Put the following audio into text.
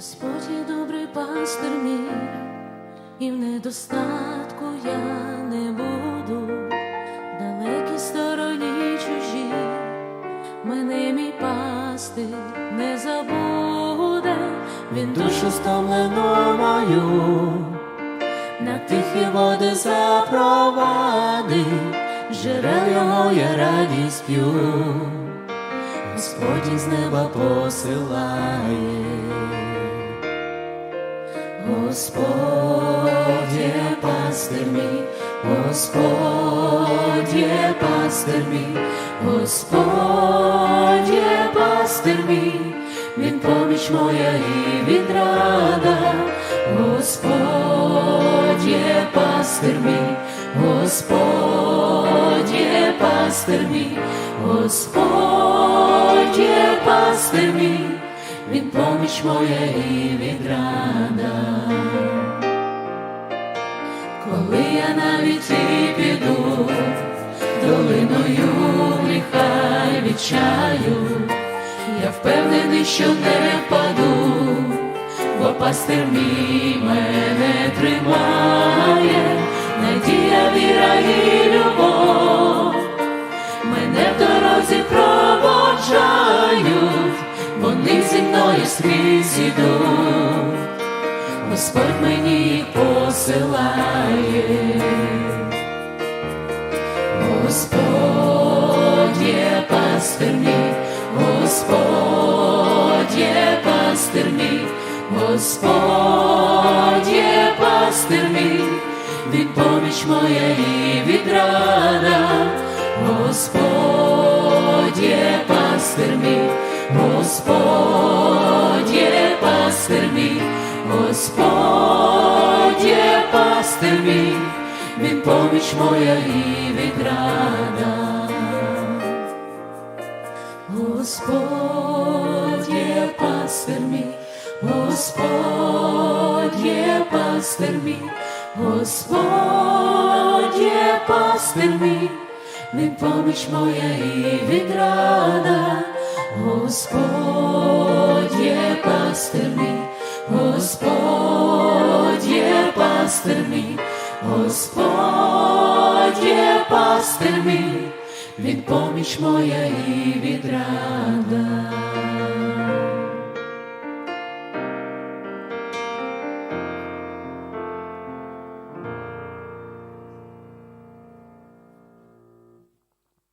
Господь є добрий пастир мій, і в недостатку я не буду, далекій стороні чужі, мене мій пастир не забуде, він душу стомлену мою, на тихі води запровадить, джерел його я радість п'ю. Господь із неба посилає. Господь є пастир мій, Господь є пастир мій, Господь пастир мій, він поміч моя і відрада, Господь є пастир мій, Господь є пастир мій, Господь пастир мій, він поміч моя і відрада. Коли я навіть і піду долиною гріха й відчаю, я впевнений, що не впаду, бо пастир мій мене зі мною скрізь ідуть. Господь мені посилає, Господь є пастир мій, Господь є пастир мій, Господь є пастир мій, він поміч моя і відрада, Господь є пастир мій, пастир мій, він поміч моя і відрада. Господь є пастир мій, Господь є пастир мій, Господь є пастир мій, він поміч моя і відрада, Господь є пастир мій. Господь пастир мій, Господь є пастир мій, він поміч моя і відрада.